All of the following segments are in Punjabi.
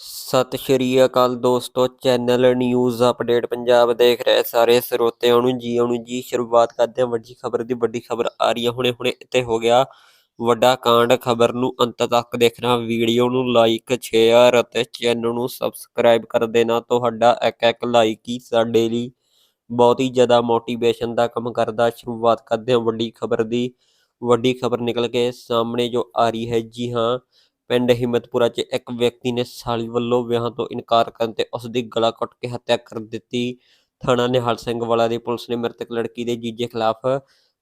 ਸਤਿ ਸ਼੍ਰੀ ਅਕਾਲ ਦੋਸਤੋ, ਚੈਨਲ ਨਿਊਜ਼ ਅਪਡੇਟ ਪੰਜਾਬ ਦੇਖ ਰਹੇ ਸਾਰੇ ਸਰੋਤਿਆਂ ਨੂੰ ਜੀ ਆਉਣ ਜੀ, ਸ਼ੁਰੂਆਤ ਕਰਦੇ ਹਾਂ ਵੱਡੀ ਖਬਰ ਦੀ, ਵੱਡੀ ਖਬਰ ਆ ਰਹੀ ਹੈ, ਹੁਣੇ ਹੁਣੇ ਇੱਥੇ ਹੋ ਗਿਆ ਵੱਡਾ ਕਾਂਡ, ਖਬਰ ਨੂੰ ਅੰਤ ਤੱਕ ਦੇਖਣਾ, ਵੀਡੀਓ ਨੂੰ ਲਾਈਕ ਸ਼ੇਅਰ ਅਤੇ ਚੈਨਲ ਨੂੰ ਸਬਸਕ੍ਰਾਈਬ ਕਰ ਦੇਣਾ, ਤੁਹਾਡਾ ਇੱਕ ਇੱਕ ਲਾਈਕ ਹੀ ਸਾਡੇ ਲਈ ਬਹੁਤ ਹੀ ਜ਼ਿਆਦਾ ਮੋਟੀਵੇਸ਼ਨ ਦਾ ਕੰਮ ਕਰਦਾ, ਸ਼ੁਰੂਆਤ ਕਰਦੇ ਹਾਂ ਵੱਡੀ ਖਬਰ ਦੀ, ਵੱਡੀ ਖਬਰ ਨਿਕਲ ਕੇ ਸਾਹਮਣੇ ਜੋ ਆ ਰਹੀ ਹੈ, ਜੀ ਹਾਂ ਪਿੰਡ ਹਿੰਮਤਪੁਰਾ 'ਚ ਇੱਕ ਵਿਅਕਤੀ ਨੇ ਸਾਲੀ ਵੱਲੋਂ ਵਿਆਹ ਤੋਂ ਇਨਕਾਰ ਕਰਨ ਤੇ ਉਸ ਦੀ ਗਲਾ ਕੱਟ ਕੇ ਹੱਤਿਆ ਕਰ ਦਿੱਤੀ। ਥਾਣਾ ਨਿਹਾਲ ਸਿੰਘ ਵਾਲਾ ਦੀ ਪੁਲਿਸ ਨੇ ਮ੍ਰਿਤਕ ਲੜਕੀ ਦੇ ਜੀਜੇ ਖਿਲਾਫ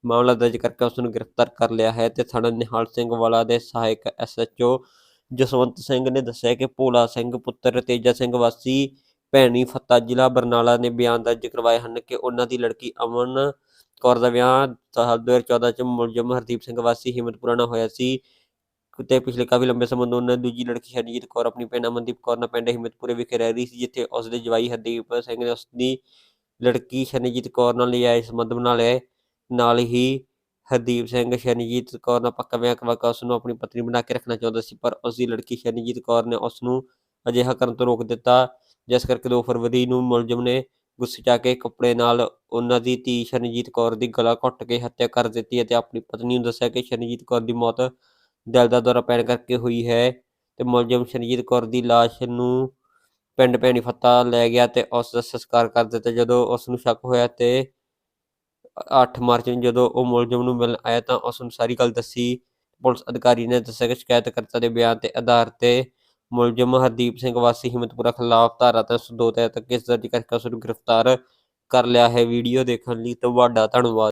ਮਾਮਲਾ ਦਰਜ ਕਰਕੇ ਉਸ ਨੂੰ ਗ੍ਰਿਫਤਾਰ ਕਰ ਲਿਆ ਹੈ ਤੇ ਥਾਣਾ ਨਿਹਾਲ ਸਿੰਘ ਵਾਲਾ ਦੇ ਸਹਾਇਕ ਐਸਐਚਓ ਜਸਵੰਤ ਸਿੰਘ ਨੇ ਦੱਸਿਆ ਕਿ ਭੋਲਾ ਸਿੰਘ ਪੁੱਤਰ ਤੇਜਾ ਸਿੰਘ ਵਾਸੀ ਭੈਣੀ ਫੱਤਾ ਜ਼ਿਲ੍ਹਾ ਬਰਨਾਲਾ ਨੇ ਬਿਆਨ ਦਰਜ ਕਰਵਾਏ ਹਨ ਕਿ ਉਹਨਾਂ ਦੀ ਲੜਕੀ ਅਮਨ ਕੌਰ ਦਾ ਵਿਆਹ ਸਾਲ 2014 ਚ ਮੁਲਜ਼ਮ ਹਰਦੀਪ ਸਿੰਘ ਵਾਸੀ ਹਿੰਮਤਪੁਰਾ ਨਾਲ ਹੋਇਆ ਸੀ। ਤੇ ਪਿਛਲੇ ਕਾਫੀ ਲੰਬੇ ਸਮੇਂ ਤੋਂ ਉਹਨਾਂ ਦੀ ਦੂਜੀ ਲੜਕੀ ਸ਼ਰਨਜੀਤ ਕੌਰ, ਆਪਣੀ ਭੈਣ ਅਮਨਦੀਪ ਕੌਰ ਨਾਲ ਪਿੰਡ ਹਿੰਮਤਪੁਰੇ ਵਿਖੇ ਰਹਿ ਰਹੀ ਸੀ, ਜਿੱਥੇ ਉਸ ਦੇ ਜਵਾਈ ਹਰਦੀਪ ਸਿੰਘ ਨੇ ਉਸ ਦੀ ਲੜਕੀ ਸ਼ਰਨਜੀਤ ਕੌਰ ਨਾਲ ਲਿਆਏ ਸੰਬੰਧ ਬਣਾ ਲਏ ਨਾਲ ਹੀ ਹਰਦੀਪ ਸਿੰਘ ਸ਼ਰਨਜੀਤ ਕੌਰ ਨਾਲ ਪੱਕਾ ਵਿਆਹ ਕਰਵਾ ਕੇ ਉਸ ਨੂੰ ਆਪਣੀ ਪਤਨੀ ਬਣਾ ਕੇ ਰੱਖਣਾ ਚਾਹੁੰਦਾ ਸੀ, ਪਰ ਉਸ ਦੀ ਲੜਕੀ ਸ਼ਰਨਜੀਤ ਕੌਰ ਨੇ ਉਸ ਨੂੰ ਅਜਿਹਾ ਕਰਨ ਤੋਂ ਰੋਕ ਦਿੱਤਾ, ਜਿਸ ਕਰਕੇ 2 ਫਰਵਰੀ ਨੂੰ ਮੁਲਜ਼ਮ ਨੇ ਗੁੱਸੇ 'ਚ ਆ ਕੇ ਕੱਪੜੇ ਨਾਲ ਉਹਨਾਂ ਦੀ ਧੀ ਸ਼ਰਨਜੀਤ ਕੌਰ ਦੀ ਗਲਾ ਘੁੱਟ ਕੇ ਹੱਤਿਆ ਕਰ ਦਿੱਤੀ ਅਤੇ ਆਪਣੀ ਪਤਨੀ ਨੂੰ ਦੱਸਿਆ ਕਿ ਸ਼ਰਨਜੀਤ ਕੌਰ ਦੀ ਮੌਤ ਦਿਲ ਦਾ ਦੌਰਾ ਪੈਣ ਕਰਕੇ ਹੋਈ ਹੈ ਤੇ ਮੁਲਜ਼ਮ ਸ਼ਰਨਜੀਤ ਕੌਰ ਦੀ ਲਾਸ਼ ਨੂੰ ਪਿੰਡ ਭੈਣੀ ਫੱਤਾ ਲੈ ਗਿਆ ਤੇ ਉਸ ਦਾ ਸੰਸਕਾਰ ਕਰ ਦਿੱਤਾ। ਜਦੋਂ ਉਸ ਨੂੰ ਸ਼ੱਕ ਹੋਇਆ ਤੇ 8 ਮਾਰਚ ਨੂੰ ਜਦੋਂ ਉਹ ਮੁਲਜ਼ਮ ਨੂੰ ਮਿਲਣ ਆਇਆ ਤਾਂ ਉਸ ਨੂੰ ਸਾਰੀ ਗੱਲ ਦੱਸੀ। ਪੁਲਿਸ ਅਧਿਕਾਰੀ ਨੇ ਦੱਸਿਆ ਕਿ ਸ਼ਿਕਾਇਤਕਰਤਾ ਦੇ ਬਿਆਨ ਤੇ ਆਧਾਰ ਤੇ ਮੁਲਜ਼ਮ ਹਰਦੀਪ ਸਿੰਘ ਵਾਸੀ ਹਿੰਮਤਪੁਰਾ ਖਿਲਾਫ ਧਾਰਾ 302 ਤਹਿਤ ਕੇਸ ਦਰਜ ਕਰਕੇ ਉਸ ਨੂੰ ਗ੍ਰਿਫਤਾਰ ਕਰ ਲਿਆ ਹੈ। ਵੀਡੀਓ ਦੇਖਣ ਲਈ ਤੁਹਾਡਾ ਧੰਨਵਾਦ।